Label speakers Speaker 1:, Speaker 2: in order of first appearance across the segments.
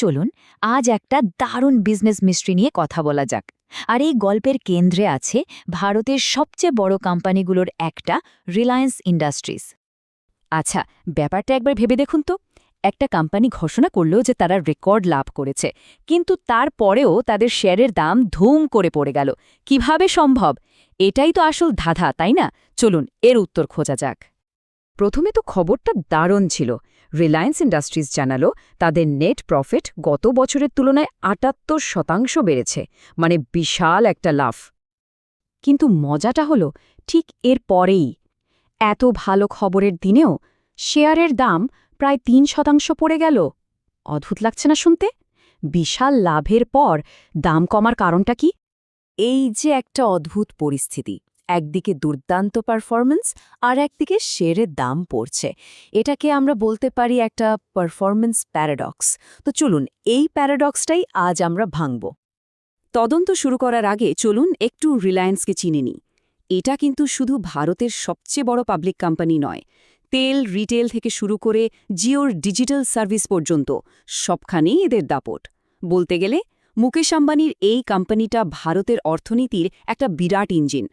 Speaker 1: চলুন, আজ একটা দারুণ বিজনেস মিস্ট্রি নিয়ে কথা বলা যাক। আর এই গল্পের কেন্দ্রে আছে ভারতের সবচেয়ে বড় কোম্পানিগুলোর একটা রিলায়েন্স ইন্ডাস্ট্রিজ আচ্ছা ব্যাপারটা একবার ভেবে দেখুন তো। একটা কোম্পানি ঘোষণা করল যে তারা রেকর্ড লাভ করেছে, কিন্তু তারপরেও তাদের শেয়ারের দাম ধুম করে পড়ে গেল। কীভাবে সম্ভব? এটাই তো আসল ধাঁধা, তাই না? চলুন, এর উত্তর খোঁজা যাক। প্রথমে তো খবরটা দারুণ ছিল। রিলায়েন্স ইন্ডাস্ট্রিজ জানালো, তাদের নেট প্রফিট গত বছরের তুলনায় আটাত্তর শতাংশ বেড়েছে মানে বিশাল একটা লাভ। কিন্তু মজাটা হলো, ঠিক এর পরেই, এত ভালো খবরের দিনেও শেয়ারের দাম প্রায় তিন শতাংশ পড়ে গেল। অদ্ভুত লাগছে না শুনতে? বিশাল লাভের পর দাম কমার কারণটা কি? এই যে একটা অদ্ভুত পরিস্থিতি। একদিকে দুর্দান্ত পারফরম্যান্স আর একদিকে শেয়ারের দাম পড়ছে। এটাকে আমরা বলতে পারি একটা পারফরম্যান্স প্যারাডক্স তো চলুন, এই প্যারাডক্সটাই আজ আমরা ভাঙব। তদন্ত শুরু করার আগে চলুন একটু রিলায়েন্সকে চিনে নিই। এটা কিন্তু শুধু ভারতের সবচেয়ে বড় পাবলিক কোম্পানি নয়। তেল রিটেল থেকে শুরু করে জিওর ডিজিটাল সার্ভিস পর্যন্ত সবখানেই এদের দাপট। বলতে গেলে, মুকেশ আম্বানির এই কোম্পানিটা ভারতের অর্থনীতির একটা বিরাট ইঞ্জিন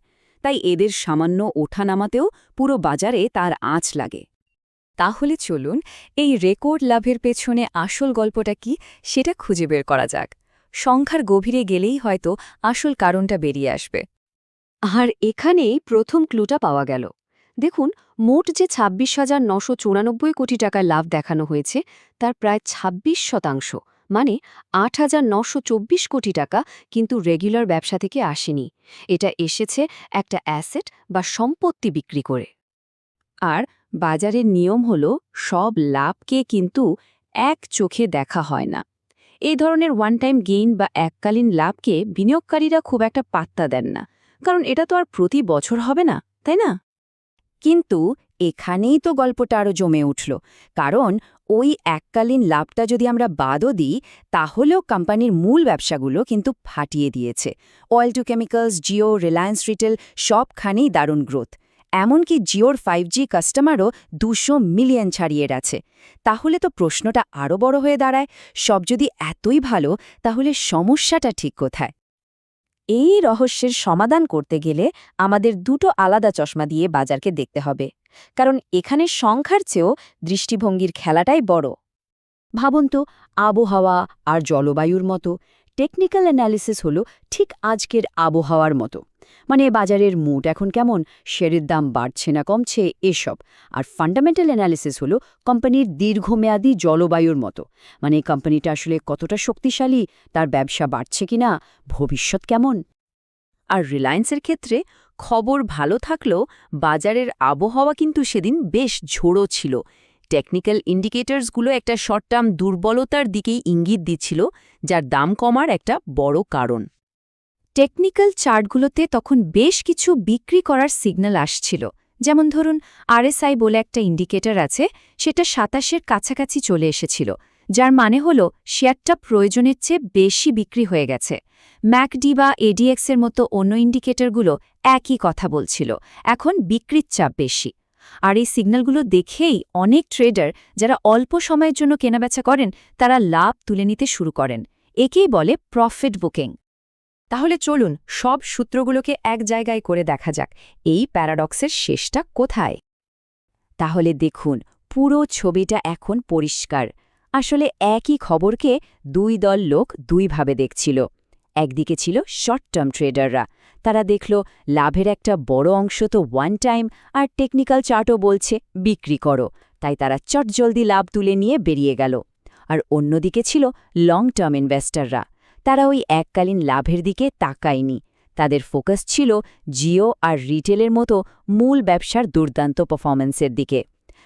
Speaker 1: তাই এদের সামান্য ওঠা নামাতেও পুরো বাজারে তার আঁচ লাগে। তাহলে চলুন এই রেকর্ড লাভের পেছনে আসল গল্পটা কি সেটা খুঁজে বের করা যাক। সংখ্যার গভীরে গেলেই হয়তো আসল কারণটা বেরিয়ে আসবে। আর এখানেই প্রথম ক্লুটা পাওয়া গেল। দেখুন, মোট যে ছাব্বিশ হাজার নশো কোটি টাকার লাভ দেখানো হয়েছে, তার প্রায় ২৬ শতাংশ। মানে আট হাজার কোটি টাকা কিন্তু রেগুলার ব্যবসা থেকে আসেনি। এটা এসেছে একটা অ্যাসেট বা সম্পত্তি বিক্রি করে। আর বাজারের নিয়ম হল সব লাভকে কিন্তু এক চোখে দেখা হয় না। এই ধরনের ওয়ান টাইম গেইন বা এককালীন লাভকে বিনিয়োগকারীরা খুব একটা পাত্তা দেন না। কারণ এটা তো আর প্রতি বছর হবে না, তাই না? কিন্তু এখানেই তো গল্পটা আরও জমে উঠল। কারণ ওই এককালীন লাভটা যদি আমরা বাদও দিই, তাহলেও কোম্পানির মূল ব্যবসাগুলো কিন্তু ফাটিয়ে দিয়েছে। Oil to chemicals, Jio, Reliance retail সবখানেই দারুণ গ্রোথ। এমনকি জিওর ফাইভ জি কাস্টমারও দুশো মিলিয়ন ছাড়িয়ে গেছে। তাহলে তো প্রশ্নটা আরও বড় হয়ে দাঁড়ায়, সব যদি এতই ভালো, তাহলে সমস্যাটা ঠিক কোথায়? এই রহস্যের সমাধান করতে গেলে আমাদের দুটো আলাদা চশমা দিয়ে বাজারকে দেখতে হবে। কারণ এখানে সংখ্যার চেয়েও দৃষ্টিভঙ্গির খেলাটাই বড়। ভাবুন তো, আবহাওয়া আর জলবায়ুর মতো টেকনিক্যাল অ্যানালিসিস হলো ঠিক আজকের আবহাওয়ার মতো। মানে বাজারের মুড এখন কেমন শেয়ারের দাম বাড়ছে না কমছে, এসব। আর ফান্ডামেন্টাল অ্যানালিসিস হলো কোম্পানির দীর্ঘমেয়াদী জলবায়ুর মতো। মানে কোম্পানিটা আসলে কতটা শক্তিশালী, তার ব্যবসা বাড়ছে কিনা, ভবিষ্যৎ কেমন? আর রিলায়েন্সের ক্ষেত্রে খবর ভালো থাকলেও বাজারের আবহাওয়া কিন্তু সেদিন বেশ ঝোড়ো ছিল। টেকনিক্যাল ইন্ডিকেটরসগুলো একটা শর্ট টার্ম দুর্বলতার দিকেই ইঙ্গিত দিচ্ছিল, যার দাম কমার একটা বড় কারণ। টেকনিক্যাল চার্টগুলোতে তখন বেশ কিছু বিক্রি করার সিগন্যাল আসছিল। যেমন ধরুন, আরএসআই বলে একটা ইন্ডিকেটর আছে, সেটা সাতাশের কাছাকাছি চলে এসেছিল। যার মানে হল, শেয়ারটা প্রয়োজনের চেয়ে বেশি বিক্রি হয়ে গেছে। ম্যাকডি বা এডিএক্সের মতো অন্য ইন্ডিকেটরগুলো একই কথা বলছিল, এখন বিক্রির চাপ বেশি। আর এই সিগন্যালগুলো দেখেই অনেক ট্রেডার যারা অল্প সময়ের জন্য কেনাবেচা করেন, তারা লাভ তুলে নিতে শুরু করেন। একেই বলে প্রফিট বুকিং। তাহলে চলুন সব সূত্রগুলোকে এক জায়গায় করে দেখা যাক, এই প্যারাডক্সের শেষটা কোথায়? তাহলে দেখুন, পুরো ছবিটা এখন পরিষ্কার। আসলে একই খবরকে দুই দল লোক দুইভাবে দেখছিল। একদিকে ছিল শর্ট টার্ম ট্রেডাররা তারা দেখল, লাভের একটা বড় অংশ তো ওয়ান টাইম আর টেকনিক্যাল চার্টও বলছে, বিক্রি করো। তাই তারা চটজলদি লাভ তুলে নিয়ে বেরিয়ে গেল। আর অন্যদিকে ছিল লং টার্ম ইনভেস্টররা তারা ওই এককালীন লাভের দিকে তাকায়নি। তাদের ফোকাস ছিল জিও আর রিটেলের মতো মূল ব্যবসার দুর্দান্ত পারফরম্যান্সের দিকে।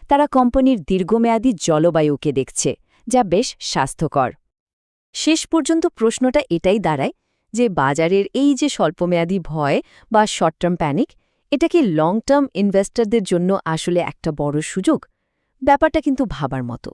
Speaker 1: তারা কোম্পানির দীর্ঘমেয়াদী জলবায়ুকে দেখছে। যা বেশ স্বাস্থ্যকর। শেষ পর্যন্ত প্রশ্নটা এটাই দাঁড়ায় যে বাজারের এই যে স্বল্পমেয়াদী ভয় বা শর্ট টার্ম প্যানিক এটা কি লং টার্ম ইনভেস্টরদের জন্য আসলে একটা বড় সুযোগ? ব্যাপারটা কিন্তু ভাবার মতো।